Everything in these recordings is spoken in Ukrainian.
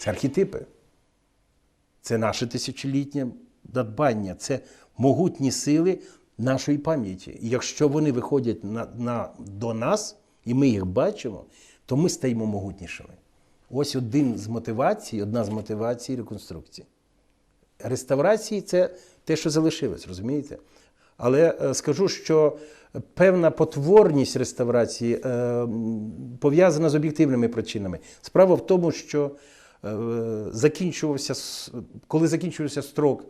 Це архетипи. Це наше тисячолітнє надбання, це могутні сили нашої пам'яті. І якщо вони виходять на, на, до нас, і ми їх бачимо, то ми стаємо могутнішими. Ось один з мотивацій, одна з мотивацій реконструкції. Реставрації це те, що залишилось, розумієте? Але е, скажу, що певна потворність реставрації е, пов'язана з об'єктивними причинами. Справа в тому, що закінчувався, коли закінчувався строк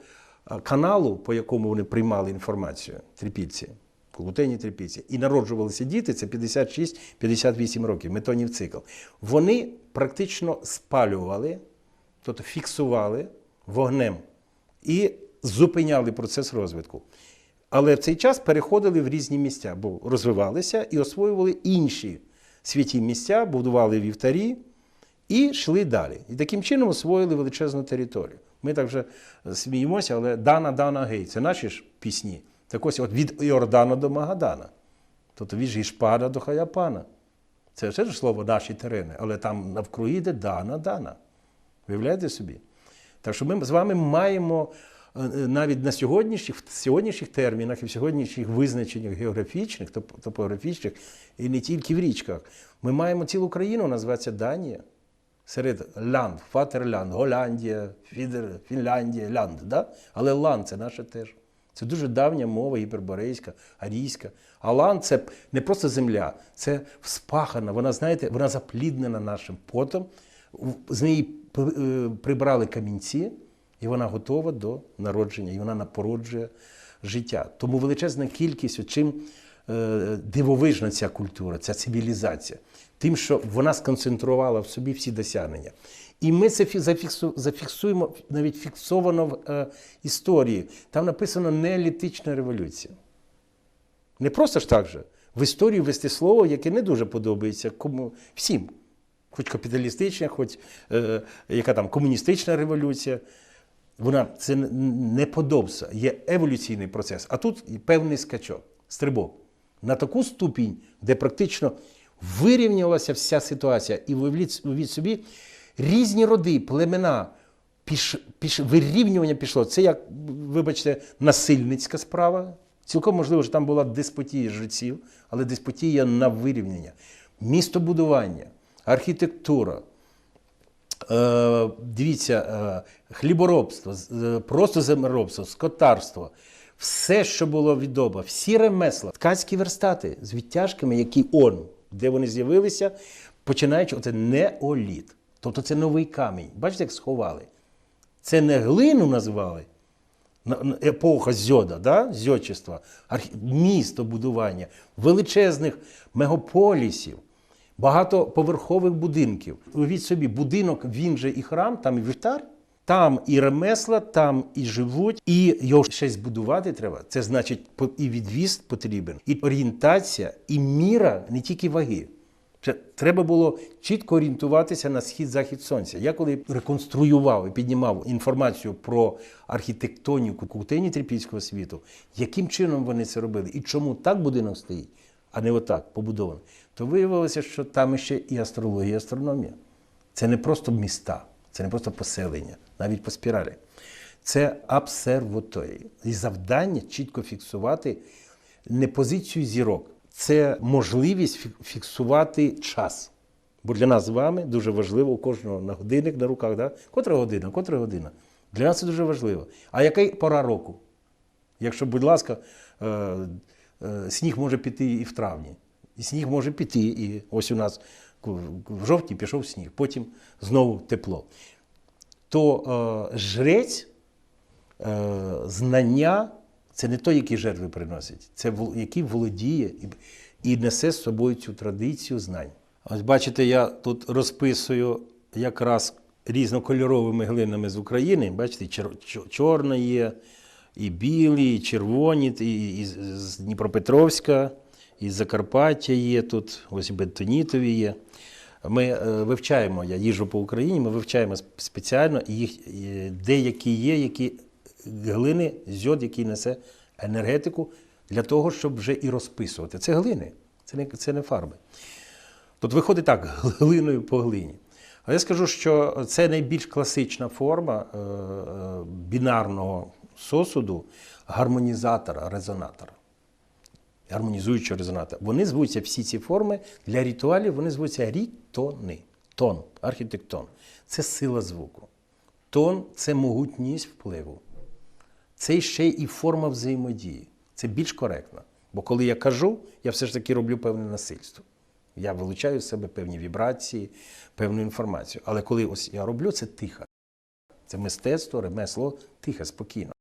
е, каналу, по якому вони приймали інформацію, трипільці, Колутені трипільці, і народжувалися діти, це 56-58 років, метонів цикл. Вони практично спалювали, тобто фіксували вогнем і зупиняли процес розвитку. Але в цей час переходили в різні місця, бо розвивалися і освоювали інші святі місця, будували вівтарі і йшли далі. І таким чином освоїли величезну територію. Ми так вже сміємося, але Дана, Дана, гей, це наші ж пісні. Так ось от від Іордану до Магадана. Тобто від Жішпада до Хаяпана. Це все ж слово наші терени, але там навкруги йде Дана, Дана. Виявляєте собі? Так що ми з вами маємо е, е, навіть на сьогоднішніх, в сьогоднішніх термінах і в сьогоднішніх визначеннях географічних, топографічних, і не тільки в річках, ми маємо цілу країну, називається Данія. Серед лянд, Фатерлянд, Голландія, Фідер, Фінляндія, лянд. Да? Але ланд це наше теж. Це дуже давня мова гіперборейська, арійська. А ланд це не просто земля, це вспахана. Вона, знаєте, вона запліднена нашим потом. З неї е, прибрали камінці, і вона готова до народження, і вона напороджує життя. Тому величезна кількість, чим дивовижна ця культура, ця цивілізація, тим, що вона сконцентрувала в собі всі досягнення. І ми це зафіксуємо навіть фіксовано в е, історії. Там написано неолітична революція. Не просто ж так же. В історію вести слово, яке не дуже подобається кому всім. Хоч капіталістична, хоч е, яка там комуністична революція. Вона це не- подобство, є еволюційний процес. А тут певний скачок, стрибок. На таку ступінь, де практично вирівнялася вся ситуація, і уявіть собі різні роди, племена, піш, піш, вирівнювання пішло. Це як, вибачте, насильницька справа. Цілком можливо, що там була деспотія жреців, але деспотія на вирівняння. Містобудування, архітектура, Е, дивіться, е, хліборобство, е, просто землеробство, скотарство, все, що було відомо, всі ремесла, ткацькі верстати з відтяжками, які он, де вони з'явилися, починаючи, оце неоліт. Тобто це новий камінь. Бачите, як сховали? Це не глину назвали, на- на- епоха зьода, да? зьодчества, архі... містобудування, величезних мегаполісів, багатоповерхових будинків. Уявіть собі, будинок, він же і храм, там і вівтар, там і ремесла, там і живуть, і його ще й збудувати треба. Це значить і відвіз потрібен, і орієнтація, і міра не тільки ваги. Це треба було чітко орієнтуватися на схід-захід сонця. Я коли реконструював і піднімав інформацію про архітектоніку кутені трипільського світу, яким чином вони це робили і чому так будинок стоїть, а не отак побудований, то виявилося, що там ще і астрологія, і астрономія. Це не просто міста, це не просто поселення, навіть по спіралі. Це обсерваторії. І завдання чітко фіксувати не позицію зірок, це можливість фіксувати час. Бо для нас з вами дуже важливо у кожного на годинник на руках, да? котра година, котра година. Для нас це дуже важливо. А яка пора року? Якщо, будь ласка, е, е, сніг може піти і в травні, і сніг може піти, і ось у нас в жовтні пішов сніг, потім знову тепло. То е, жрець, е, знання це не той, який жертви приносить, це який володіє і, і несе з собою цю традицію знань. Ось бачите, я тут розписую якраз різнокольоровими глинами з України. Бачите, чор, чор- чорна є, і білі, і червоні, і, і з Дніпропетровська, і Закарпаття є тут, ось бентонітові є. Ми е, вивчаємо, я їжджу по Україні, ми вивчаємо спеціально їх деякі є, які глини, зьод, який несе енергетику для того, щоб вже і розписувати. Це глини, це не, це не фарби. Тут виходить так, глиною по глині. Але я скажу, що це найбільш класична форма е, е, бінарного сосуду гармонізатора, резонатора. Гармонізуючого резонатора. Вони звуться всі ці форми для ритуалів, вони звуться рітони. Тон, архітектон. Це сила звуку. Тон це могутність впливу. Це ще і форма взаємодії. Це більш коректно. Бо коли я кажу, я все ж таки роблю певне насильство. Я вилучаю з себе певні вібрації, певну інформацію. Але коли ось я роблю, це тихо. Це мистецтво, ремесло тихо, спокійно.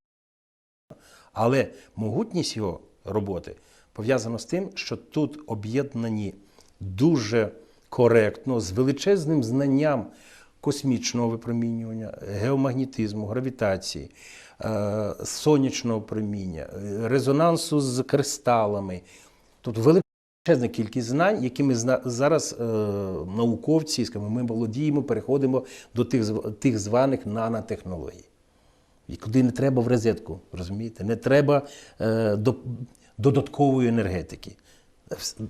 Але могутність його роботи пов'язана з тим, що тут об'єднані дуже коректно, з величезним знанням космічного випромінювання, геомагнетизму, гравітації, е, сонячного проміння, е, резонансу з кристалами. Тут величезна кількість знань, якими зараз е, науковці, скажімо, ми володіємо, переходимо до тих, тих званих нанотехнологій. І куди не треба в розетку, розумієте? Не треба е, до, додаткової енергетики.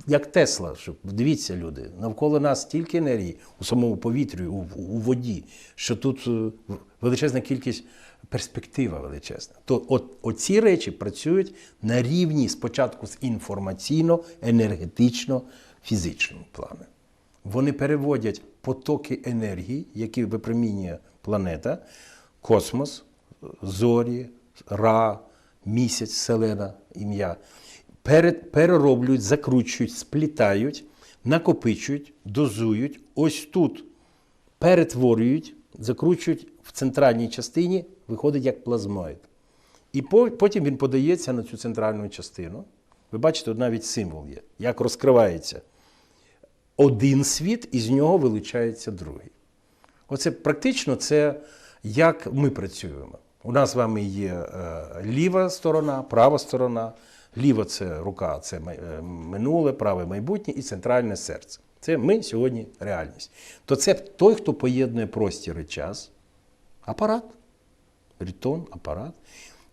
Як Тесла, що дивіться, люди, навколо нас стільки енергії у самому повітрі, у, у воді, що тут е, величезна кількість перспектива величезна. То от оці речі працюють на рівні спочатку з інформаційно-енергетично-фізичному плану. Вони переводять потоки енергії, які випромінює планета, космос, зорі, ра, місяць, селена, ім'я. Перероблюють, закручують, сплітають, накопичують, дозують. Ось тут перетворюють, закручують в центральній частині, виходить як плазмоїд. І потім він подається на цю центральну частину. Ви бачите, навіть символ є, як розкривається один світ, і з нього вилучається другий. Оце практично це як ми працюємо. У нас з вами є е, ліва сторона, права сторона. Ліва це рука, це е, минуле, праве майбутнє і центральне серце. Це ми сьогодні реальність. То це той, хто поєднує простір і час, апарат, рітон, апарат,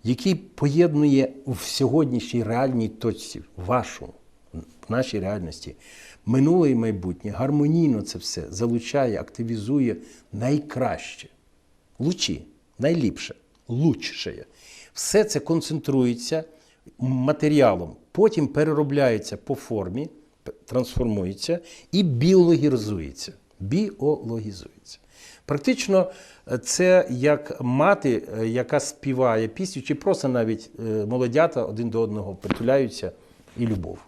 який поєднує в сьогоднішній реальній точці, вашу, в нашій реальності, минуле і майбутнє, гармонійно це все залучає, активізує найкраще. Лучі, найліпше, лучше. Все це концентрується матеріалом, потім переробляється по формі, трансформується і біологізується. Біологізується. Практично е, це як мати, е, яка співає пісню, чи просто навіть е, молодята один до одного притуляються і любов,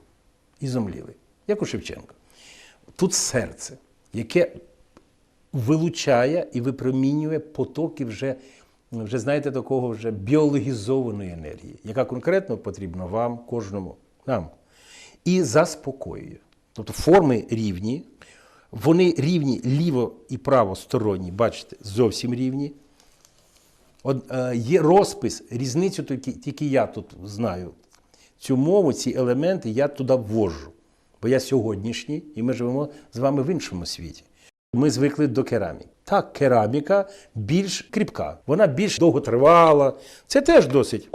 і зомліли, як у Шевченка. Тут серце, яке вилучає і випромінює потоки вже, вже знаєте, такого вже біологізованої енергії, яка конкретно потрібна вам, кожному, нам. І заспокоює. Тобто форми рівні, вони рівні ліво і правосторонні, бачите, зовсім рівні. От, е, є розпис, різницю тільки, тільки я тут знаю. Цю мову, ці елементи я туди ввожу. Бо я сьогоднішній, і ми живемо з вами в іншому світі. Ми звикли до кераміки. Так, кераміка більш кріпка, вона більш довготривала. Це теж досить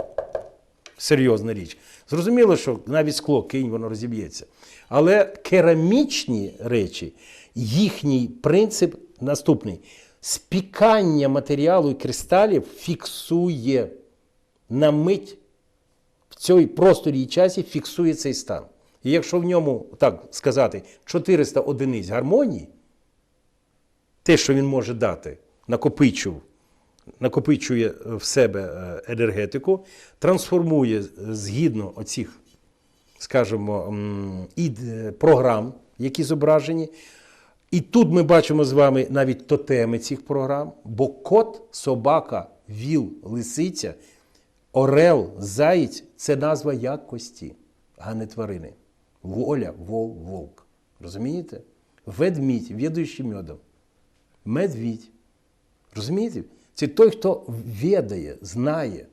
серйозна річ. Зрозуміло, що навіть скло кинь, воно розіб'ється. Але керамічні речі, їхній принцип наступний: спікання матеріалу і кристалів фіксує на мить в цій просторі і часі фіксує цей стан. І якщо в ньому, так сказати, 400 одиниць гармонії, те, що він може дати, накопичив, накопичує в себе е, енергетику, трансформує згідно оцих, скажімо, е, програм, які зображені. І тут ми бачимо з вами навіть тотеми цих програм, бо кот, собака, віл, лисиця, орел, заєць це назва якості, а не тварини. Воля, вол, вовк. Розумієте? Ведмідь, відаючий медом. Медвідь. Розумієте? Це той, хто відає, знає.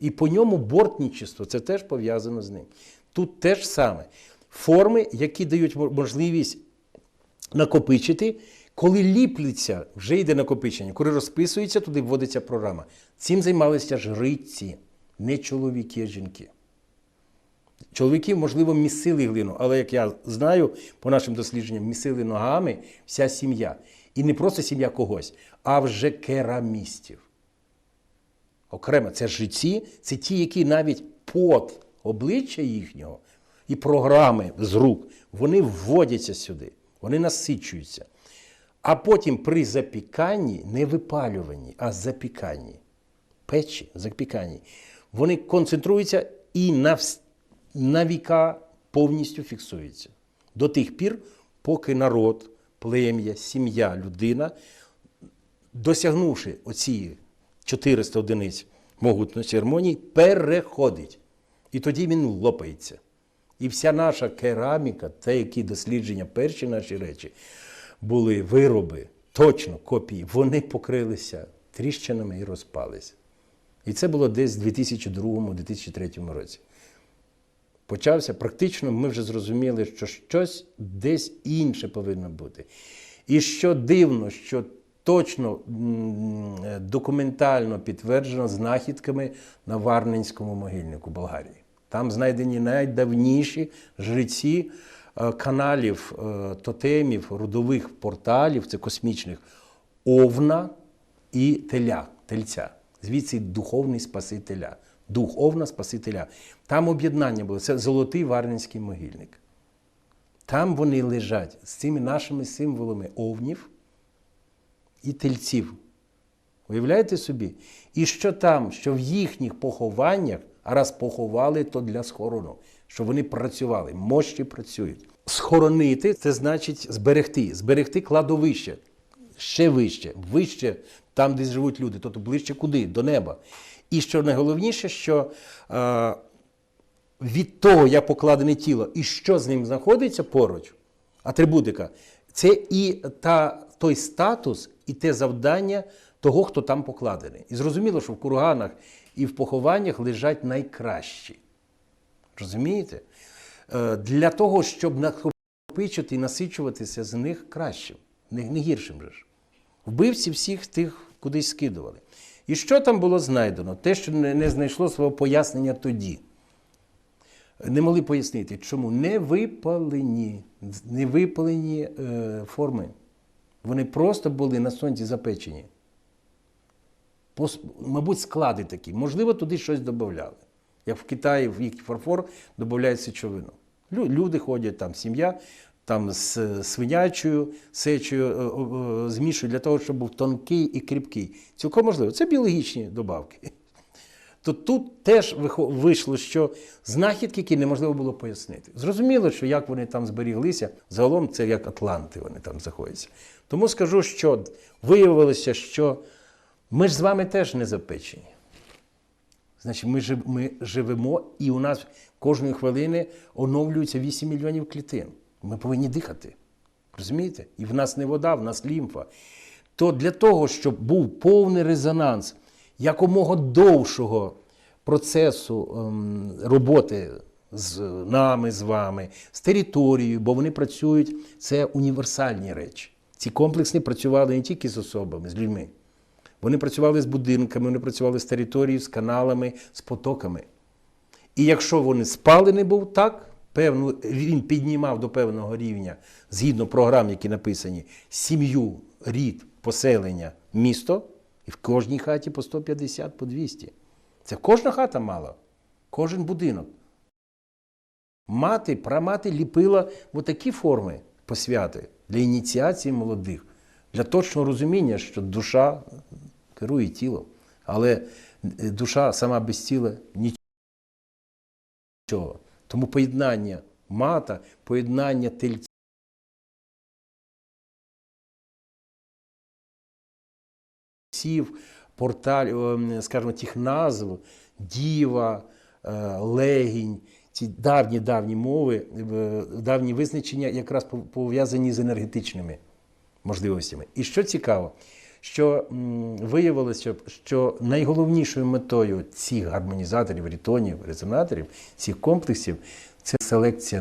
І по ньому бортничество це теж пов'язано з ним. Тут теж саме. Форми, які дають можливість накопичити, коли ліпляться, вже йде накопичення, коли розписується, туди вводиться програма. Цим займалися жриці, не чоловіки, а жінки. Чоловіки, можливо, місили глину, але як я знаю, по нашим дослідженням, місили ногами вся сім'я. І не просто сім'я когось, а вже керамістів. Окремо, це житці, це ті, які навіть пот обличчя їхнього і програми з рук, вони вводяться сюди, вони насичуються. А потім при запіканні, не випалюванні, а запіканні, печі, запіканні, вони концентруються і на, на віка повністю фіксуються. До тих пір, поки народ, плем'я, сім'я, людина досягнувши оці 400 одиниць могутності гармонії, переходить. І тоді він лопається. І вся наша кераміка, те, які дослідження, перші наші речі, були вироби, точно копії, вони покрилися тріщинами і розпалися. І це було десь в 2002-2003 році. Почався практично, ми вже зрозуміли, що щось десь інше повинно бути. І що дивно, що точно документально підтверджено знахідками на Варненському могильнику Болгарії. Там знайдені найдавніші жреці е, каналів, е, тотемів, родових порталів, це космічних, овна і теля, тельця. Звідси духовний спасителя. Дух овна спасителя. Там об'єднання було. Це золотий варненський могильник. Там вони лежать з цими нашими символами овнів і тельців. Уявляєте собі? І що там, що в їхніх похованнях, а раз поховали, то для схорону, що вони працювали, мощі працюють. Схоронити це значить зберегти, зберегти кладовище ще вище, вище там, де живуть люди, тобто ближче куди? До неба. І що найголовніше, що е, від того, як покладене тіло, і що з ним знаходиться поруч, атрибутика, це і та, той статус, і те завдання того, хто там покладений. І зрозуміло, що в курганах і в похованнях лежать найкращі. Розумієте? Е, Для того, щоб накопичити і насичуватися з них кращим, не, гіршим же ж. Вбивці всіх тих кудись скидували. І що там було знайдено? Те, що не, знайшло свого пояснення тоді. Не могли пояснити, чому не випалені, не випалені е, форми. Вони просто були на сонці запечені. Пос- мабуть, склади такі. Можливо, туди щось додавали. Як в Китаї в їх фарфор додають сечовину. Лю- Люди ходять там, сім'я, там з свинячою сечею е, е, змішують для того, щоб був тонкий і кріпкий. Цілком можливо. Це біологічні добавки. То тут теж вийшло, що знахідки, які неможливо було пояснити. Зрозуміло, що як вони там зберіглися, загалом це як Атланти вони там знаходяться. Тому скажу, що виявилося, що ми ж з вами теж не запечені. Значить, ми, жив, ми живемо, і у нас кожної хвилини оновлюється 8 мільйонів клітин. Ми повинні дихати. Розумієте? І в нас не вода, в нас лімфа. То для того, щоб був повний резонанс якомога довшого процесу ем, роботи з нами, з вами, з територією, бо вони працюють, це універсальні речі. Ці комплексні працювали не тільки з особами, з людьми. Вони працювали з будинками, вони працювали з територією, з каналами, з потоками. І якщо вони спалений був так, певну, він піднімав до певного рівня, згідно програм, які написані, сім'ю, рід, поселення, місто, і в кожній хаті по 150, по 200. Це кожна хата мала, кожен будинок. Мати, прамати ліпила в такі форми посвяти для ініціації молодих, для точного розуміння, що душа керує тілом, але е, душа сама без тіла нічого. Тому поєднання мата, поєднання тельців. порталь, скажімо, тих назв, діва, е, легінь, ці давні давні мови, е, давні визначення якраз пов- пов'язані з енергетичними можливостями. І що цікаво, що м, виявилося, що найголовнішою метою цих гармонізаторів, рітонів, резонаторів, цих комплексів це селекція